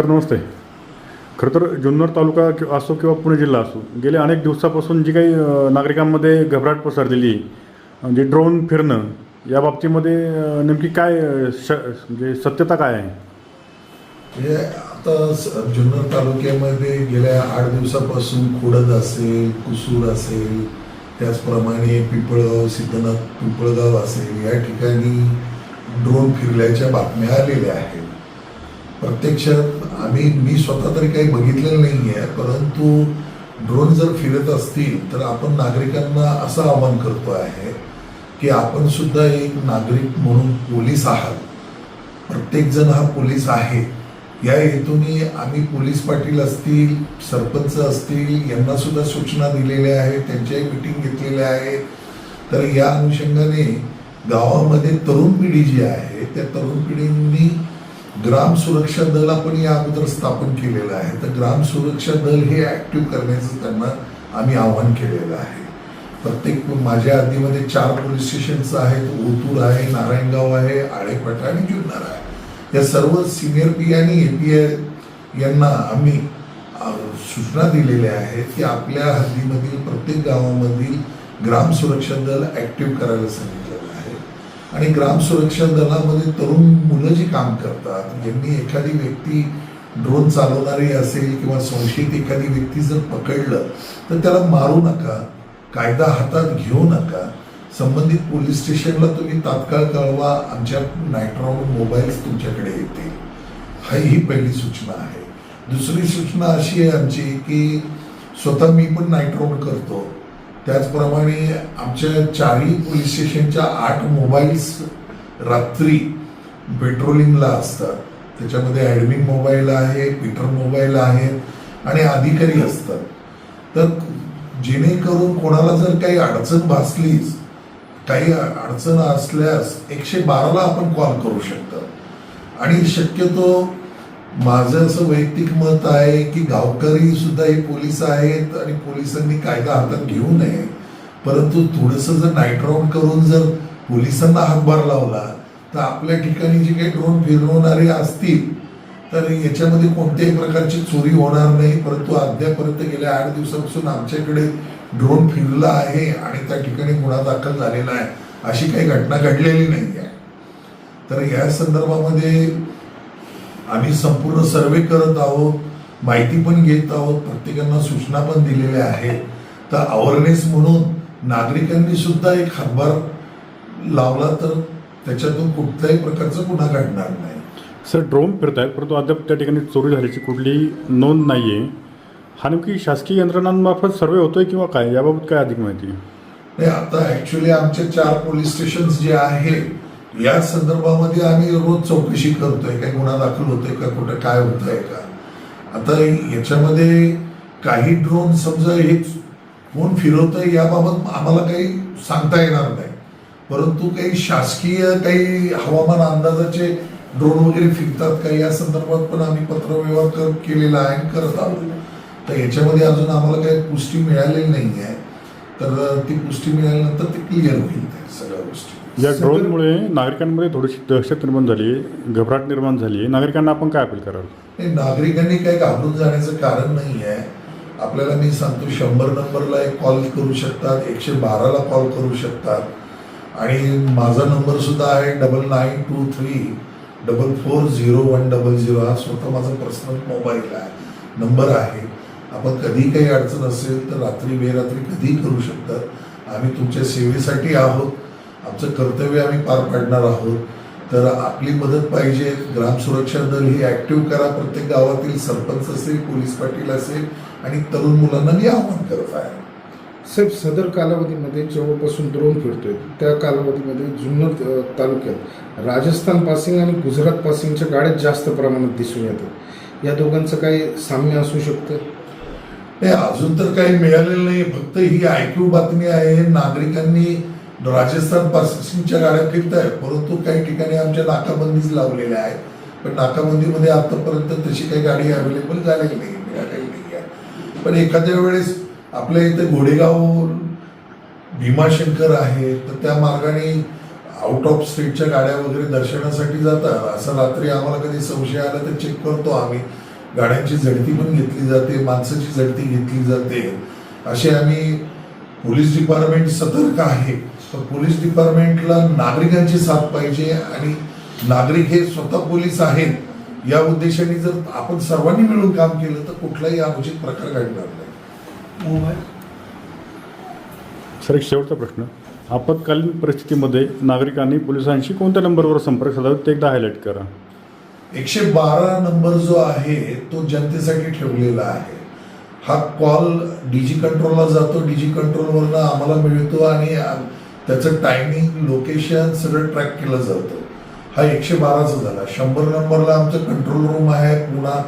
Sir नमस्ते. खरं तर जुन्नर तालुका कि- असो किंवा पुणे जिल्हा असो गेल्या अनेक दिवसापासून जी काही नागरिकांमध्ये घबराट पसरलेली म्हणजे ड्रोन फिरणं या बाबतीमध्ये नेमकी काय श म्हणजे सत्यता काय आहे? म्हणजे आता स- जुन्नर तालुक्यामध्ये गेल्या आठ दिवसापासून खोडद असेल कुसूर असेल त्याचप्रमाणे पिंपळगाव सिद्धनाथ पिंपळगाव असेल या ठिकाणी ड्रोन फिरल्याच्या बातम्या आलेल्या आहेत. प्रत्यक्षात आम्ही मी स्वतः तरी काही बघितलेलं नाही आहे परंतु ड्रोन जर फिरत असतील तर आपण नागरिकांना असं आवाहन करतो आहे की आपण सुद्धा एक नागरिक म्हणून पोलीस आहात. प्रत्येकजण हा पोलीस आहे. या हेतूने आम्ही पोलीस पाटील असतील सरपंच असतील यांना सुद्धा सूचना दिलेल्या आहेत त्यांच्याही मिटिंग घेतलेल्या आहेत. तर या अनुषंगाने गावामध्ये तरुण पिढी जी आहे त्या तरुण पिढींनी ग्राम सुरक्षा दल आपण या अगोदर स्थापन केलेलं आहे. तर ग्राम सुरक्षा दल हे ऍक्टिव्ह करण्याचं त्यांना आम्ही आव्हान केलेलं आहे. प्रत्येक माझ्या हद्दीमध्ये चार पोलीस स्टेशन्स आहेत. ओतूर आहे नारायणगाव आहे आळेपाटा आणि जुन्नर आहे. या सर्व सिनियर पी आणि ए पी यांना आम्ही सूचना दिलेल्या आहेत की आपल्या हद्दीमधील प्रत्येक गावामधील ग्राम सुरक्षा दल ऍक्टिव्ह करायला सांगितलं आणि ग्राम सुरक्षा दलामध्ये तरुण मुलं जी काम करतात ज्यांनी एखादी व्यक्ती ड्रोन चालवणारी असेल किंवा संशयित एखादी व्यक्ती जर पकडलं तर त्याला मारू नका कायदा हातात घेऊ नका. संबंधित पोलीस स्टेशनला तुम्ही तात्काळ कळवा आमच्या नाईट राऊंड मोबाईल्स तुमच्याकडे येतील. हा ही पहिली सूचना आहे. दुसरी सूचना अशी आहे आमची की स्वतः मी पण नाईट राऊंड करतो. त्याचप्रमाणे आमच्या चारही पोलीस स्टेशनच्या आठ मोबाईल्स रात्री पेट्रोलिंगला असतात. त्याच्यामध्ये ॲडमिन मोबाईल आहे पीटर मोबाईल आहेत आणि अधिकारी असतात. तर जेणेकरून कोणाला जर काही अडचण भासलीच काही अडचण असल्यास एकशे बाराला आपण कॉल करू शकतो. आणि शक्यतो माझं असं वैयक्तिक मत आहे की गावकरी सुद्धा हे पोलीस आहेत आणि पोलिसांनी कायदा हातात घेऊ नये. परंतु थोडंसं जर नाईट राऊंड करून जर पोलिसांना हातभार लावला तर आपल्या ठिकाणी जे काही ड्रोन फिरवणारे असतील तर याच्यामध्ये कोणत्याही प्रकारची चोरी होणार नाही. परंतु अद्यापर्यंत गेल्या आठ दिवसापासून आमच्याकडे ड्रोन फिरला आहे आणि त्या ठिकाणी गुन्हा दाखल झालेला आहे अशी काही घटना घडलेली नाही आहे तर या संदर्भामध्ये आम्ही संपूर्ण सर्वे करत आहोत माहिती पण घेत आहोत प्रत्येकांना सूचना पण दिलेल्या आहेत. तर अवेअरनेस म्हणून नागरिकांनी सुद्धा एक हातभार लावला तर त्याच्यातून कुठल्याही प्रकारचा गुन्हा घडणार नाही. सर ड्रोन फिरत आहेत परंतु अद्याप त्या ठिकाणी चोरी झाल्याची कुठलीही नोंद नाही आहे हा नेमकी शासकीय यंत्रणांमार्फत सर्वे होतोय किंवा काय? याबाबत काय अधिक माहिती? नाही आता ऍक्च्युली आमचे चार पोलीस स्टेशन जे आहेत या संदर्भामध्ये आम्ही रोज चौकशी करतोय काही गुन्हा दाखल होतोय का कुठं काय होतंय का? आता याच्यामध्ये काही ड्रोन समजा हे कोण फिरवतंय याबाबत आम्हाला काही सांगता येणार नाही. परंतु काही शासकीय काही हवामान अंदाजाचे ड्रोन वगैरे फिरतात का या संदर्भात पण आम्ही पत्रव्यवहार कर- केलेला आहे करत आहोत. तर याच्यामध्ये अजून आम्हाला काही पुष्टी मिळालेली नाही आहे तर ती पुष्टी मिळाल्यानंतर ते क्लिअर होईल त्या सगळ्या गोष्टी. या ड्रोनमुळे नागरिकांमध्ये थोडीशी दहशत निर्माण झाली घबराट निर्माण झाली नागरिकांना आपण काय अपील कराल? नाही नागरिकांनी काही घाबरून जाण्याचं कारण नाही आहे. आपल्याला मी सांगतो शंभर नंबरला एक कॉल करू शकतात एकशे बाराला कॉल करू शकतात. आणि माझा नंबर सुद्धा आहे double nine two three double four zero one double zero. हा स्वतः माझा पर्सनल मोबाईल आहे नंबर आहे. आपण कधी काही अडचण असेल तर रात्री बेरात्री कधीही करू शकतात. आम्ही तुमच्या सेवेसाठी आहोत. आमचं कर्तव्य आम्ही पार पाडणार आहोत. तर आपली मदत पाहिजे. ग्राम सुरक्षा दल ही ऍक्टिव्ह करा. प्रत्येक गावातील सरपंच असेल पोलीस पाटील असेल आणि तरुण मुलांना मी आवाहन करत आहे. साहेब सदर कालावधीमध्ये जेव्हापासून ड्रोन फिरतोय त्या कालावधीमध्ये जुन्नर तालुक्यात राजस्थान पासिंग आणि गुजरात पासिंगच्या गाड्या जास्त प्रमाणात दिसून येतात. या दोघांचं काही साम्य असू शकतं? नाही अजून तर काही मिळालेलं नाही. फक्त ही ऐकू बातमी आहे. नागरिकांनी राजस्थान पासिंगच्या गाड्या फिरत आहेत परंतु काही ठिकाणी आमच्या नाकाबंदीच लावलेल्या आहेत. पण नाकाबंदीमध्ये आतापर्यंत तशी काही गाडी अवेलेबल झालेली नाही. मिळालेली नाही आहे पण एखाद्या वेळेस आपल्या इथे घोडेगाव भीमाशंकर आहे तर त्या मार्गाने आउट ऑफ स्टेटच्या गाड्या वगैरे दर्शनासाठी जातात. असं रात्री आम्हाला कधी संशय आला तर चेक करतो आम्ही. गाड्यांची झडती पण घेतली जाते माणसाची झडती घेतली जाते. असे आम्ही पोलीस डिपार्टमेंट सतर्क आहे. तर पोलीस डिपार्टमेंटला नागरिकांची साथ पाहिजे आणि नागरिक हे स्वतः पोलीस आहेत या उद्देशाने जर आपण सर्वांनी मिळून काम केलं तर कुठलाही अनुचित प्रकार घडणार नाही. सर एक शेवटचा प्रश्न. आपत्कालीन परिस्थितीमध्ये नागरिकांनी पोलिसांशी कोणत्या नंबरवर संपर्क साधावा ते एकदा हायलाईट करा. एकशे बारा नंबर जो आहे तो जनतेसाठी ठेवलेला आहे. हा कॉल डीजी कंट्रोलला जातो. डीजी कंट्रोलवरनं आम्हाला मिळतो आणि त्याचं टायमिंग लोकेशन सगळं ट्रॅक केलं जातं. हा एकशे बाराचा झाला. शंभर नंबरला आमचं कंट्रोल रूम आहे पुन्हा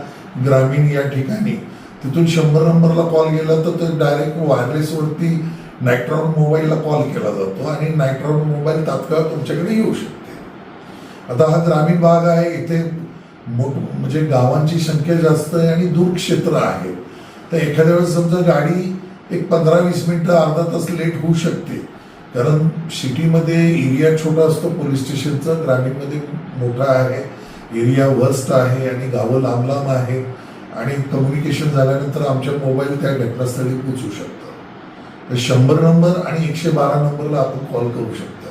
ग्रामीण या ठिकाणी. तिथून शंभर नंबरला कॉल गेला तर ते डायरेक्ट वायरलेसवरती नायट्रॉन मोबाईलला कॉल केला जातो आणि नायट्रॉन मोबाईल तात्काळ तुमच्याकडे येऊ शकते. आता हा ग्रामीण भाग आहे. इथे मोठ म्हणजे गावांची संख्या जास्त आहे आणि दूर क्षेत्र आहे. तर एखाद्या वेळेस समजा गाडी एक पंधरा वीस मिनटं अर्धा तास लेट होऊ शकते. कारण सिटीमध्ये एरिया छोटा असतो पोलीस स्टेशनचा ग्रामीणमध्ये मोठा आहे. एरिया वर्स्ट आहे आणि गावं लांब लांब आहे आणि कम्युनिकेशन झाल्यानंतर आमच्या मोबाईल त्या घटनास्थळी पोचू शकतात तर शंभर नंबर आणि एकशे बारा नंबरला आपण कॉल करू शकतो.